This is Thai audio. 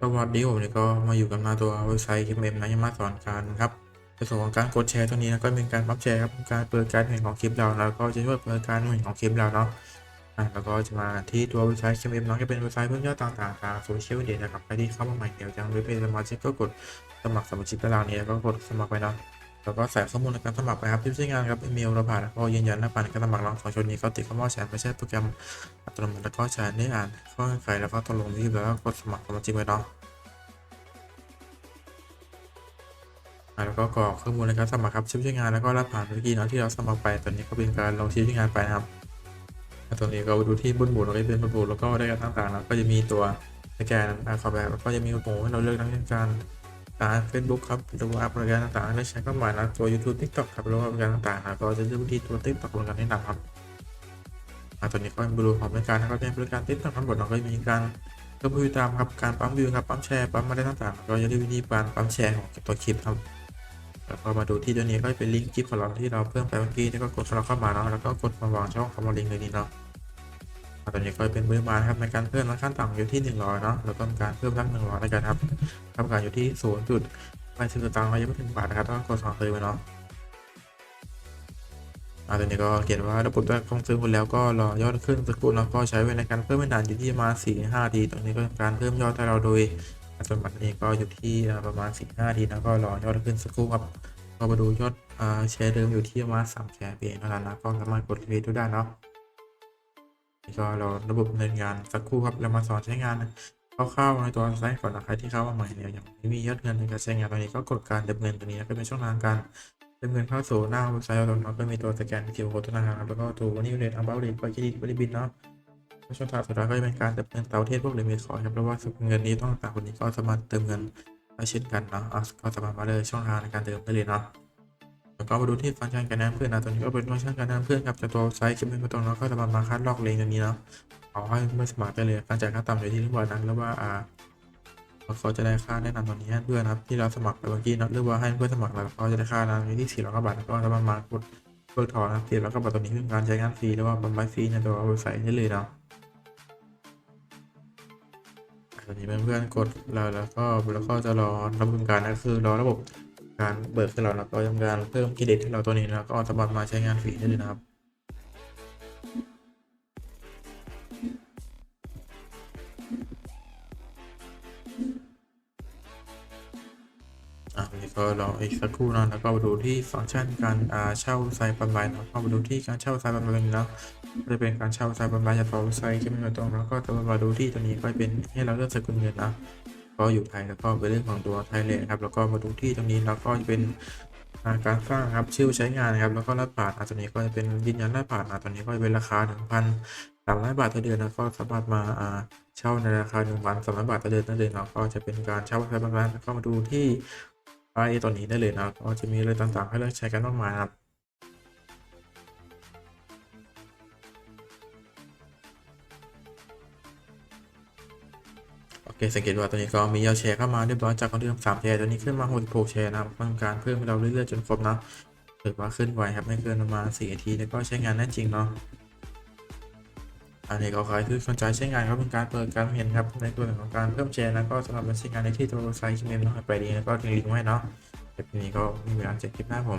สวัสดีผมนี่ก็มาอยู่กันมาตัวเว็บไซต์ KMM นะยังมาสอนการครับในส่วนของการกดแชร์ตัวนี้นะก็เป็นการปั๊บแชร์ครับการเปิดการเห็นของคลิปเราแล้วก็จะช่วยเปิดการเห็นของคลิปเราเนาะอะแล้วก็จะมาที่ตัวเว็บไซต์ KMM เนาะจะเป็นเว็บไซต์เพื่อยอดต่างๆทางโซเชียลเดียนะครับใครที่เข้ามาใหม่เดี๋ยวจังไม่เป็นสมาชิกก็กดสมัครสมาชิกตารางนี้แล้วก็กดสมัครไปเนาะ แล้วก็ใส่ข้อมูลในการสมัครไปครับที่ใช้งานครับอีเมลเราผ่านแล้วก็ยืนยันหน้าผ่านการสมัครเราสองชนนี้ก็ติดข้อมูลแชร์ไม่ใช่โปรแกรมอัตโนมัติแล้วก็แชร์ได้อ่านข้อเงื่อนไขแล้วก็ตกลงที่แล้วก็กดสมัครสมาชิกไปเนาะอ่าแล้วก็กรอกข้อมูลในการสมัครครับชื่อใช้งานแล้วก็รับผ่านเมื่อกี้เนาะที่เราสมัครไปตอนนี้ก็เป็นการลงชื่อใช้งานไปนะครับตรงนี้ก็ไปดูที่บนบูดเราก็เป็นบนบูดแล้วก็ได้การต่างๆแล้วก็จะมีตัวสแกนอ่าขอแบบแล้วก็จะมีโปรให้เราเลือกทั้งการ การเฟซบุ๊กครับหรือว่าบริการต่างๆได้ใช้ก็หมายนะตัว YouTube TikTok ครับหรือว่าบริการต่างๆนะก็จะเลือกที่ตัว TikTok บริการแนะนำครับตัวนี้ก็เป็นบรูของบริการแล้วก็เป็นบริการ TikTok ทั้งหมดเราก็มีการก็ผู้ติดตามครับการปั๊มวิวครับปั๊มแชร์ปั๊มมาได้ต่างๆก็จะได้วิธีการปั๊มแชร์ของตัวคลิปครับแล้วก็มาดูที่ตัวนี้ก็เป็นลิงก์คลิปของเราที่เราเพิ่มไปเมื่อกี้นี่ก็กดเข้ามาเนาะแล้วก็กดมาวางช่องคำว่าลิงก์ในนี้เนาะ ตัวนี้ก็เป็นปริมาครับในการเพิ่มนะขั้นต่ำอยู่ที่ 100เนาะแล้วก็มีการเพิ่มทั้ง100ในการครับทำการอยู่ที่0จุดไปสิบสตางค์ยังไม่ถึงบาทนะครับต้องกดสองซื้อไปเนาะอ่าตัวนี้ก็เขียนว่าระบบได้คงซื้อหมดแล้วก็รอยอดขึ้นสกครู่แล้วก็ใช้เวลาในการเพิ่มไม่นานอยู่ที่ประมาณ4 5ทีตรงนี้ก็การเพิ่มยอดให้เราโดยอัตโนมัตินี้ก็อยู่ที่ประมาณ4 5ทีนะก็รอยอดขึ้นสกครู่ครับก็มาดูยอดแชร์เดิมอยู่ที่ประมาณ3แชร์เพียงเท่านั้นนะก็สามารถกดรีวิวได้เนาะ ก็รอระบบดำเนินงานสักครู่ครับเรามาสอนใช้งานคร่าวๆในตัวไซต์ก่อนนะใครที่เข้ามาใหม่เนี่ยยังไม่มียอดเงินในการใช้งานตอนนี้ก็กดการดำเนินตัวนี้นะก็เป็นช่องทางการดำเนินเข้าสู่หน้าเว็บไซต์เราเนาะก็มีตัวสแกนคิวโค้ดธนาคารครับแล้วก็ตัววันนี้เรทอัลบั้มเรทก็เครดิตบริบินเนาะช่องทางสุดท้ายก็จะเป็นการเติมเงินเตาเทศพวกเรมิคอยครับเพราะว่าเงินนี้ต้องต่างคนนี้ก็สามารถเติมเงินได้เช่นกันเนาะก็สามารถมาเลยช่องทางในการเติมได้เลยเนาะ แล้วก็มาดูที่ฟังก์ชันการนะนำเพื่อนนะตัวนี้ก็เป็นฟังก์ชันการนะนำเพื่อนกับตัวไซต์คลิปเป็นประตูเนาะก็สามารถมาคัดลอกเลงตรงนี้เนาะเอาให้เมื่อสมัครได้เลยการจ่ายค่าต่ำอยู่ที่เรียบร้อยนแล้วว่าอ่าเขาจะได้ค่าแนะนำตรงนี้ให้เพื่อนนะครับที่เราสมัครไปเมื่อกี้เนาะหรือว่าให้เพื่อนสมัครแล้วก็จะได้ค่านั้นที่สี่ร้อยกว่าบาทแล้วก็สามามากดเบิกถอนนะสี่ร้อยกว่าบาทตัวนี้คือการใช้งานฟรีหรือว่าบำบัดฟรีในตัวเว็บไซต์ได้เลยเนาะตอนนี้เพื่อนๆกดแล้วแล้วก็แล้วก็จะรอดำเนินการนะคือรอระบบ การเบิกให้เราแล้วก็ทำการเพิ่มเครดิตให้เราตัวนี้แล้วก็สามารถมาใช้งานฟรีได้เลยนะครับอะนี้ก็รออีกสักครู่นะแล้วก็มาดูที่ฟังก์ชันการอ่าเช่าไซต์ประมาณนะก็มาดูที่การเช่าไซต์ประมาณนี้แล้วก็จะเป็นการเช่าไซต์ประมาณจากตัวเว็บไซต์ที่ไม่ตรงแล้วก็จะมาดูที่ตัวนี้ก็เป็นให้เราเลือกสกุลเงินนะ ก็อยู่ไทยแล้วก็เป็นเรื่องของตัวไทยเลยครับแล้วก็มาดูที่ตรงนี้แล้วก็จะเป็นาการสร้างครับชื่อใช้งานนะครับแล้วก็รหัสผ่านอะตัวนี้ก็จะเป็นยืนยันรหัสผ่านอะตัวนี้ก็จะเป็นราคา 1,300 บาทต่อเดือนแล้วก็สามารถมาเช่าในราคา1,300 บาทต่อเดือนได้เลยเนาะก็จะเป็นการเช่าใช้บ้านแล้วก็มาดูที่ไอตัวนี้ได้เลยนะก็จะมีอะไรต่างๆให้เลือกใช้กันมากมายครับ เคสังเกตว่าตัวนี้ก็มียอดแชร์เข้ามาเรียบร้อยจากคนที่ทำสามแชร์ตัวนี้ขึ้นมา66แชร์นะครับต้องการเพิ่มให้เราเรื่อยๆจนครบนะถือว่าขึ้นไวครับไม่เกินประมาณ4นาทีแล้วก็ใช้งานได้จริงเนาะอันนี้ก็ใครที่สนใจใช้งานครับเป็นการเปิดการเห็นครับในตัวของการเพิ่มแชร์แล้วก็สำหรับใช้งานในที่ตัวไซต์เมนเนาะไปดีแล้วก็ทิ้งลิงก์ไว้เนาะเดี๋ยวนี้ก็มีเวลาเจ็ดคลิปหน้าผม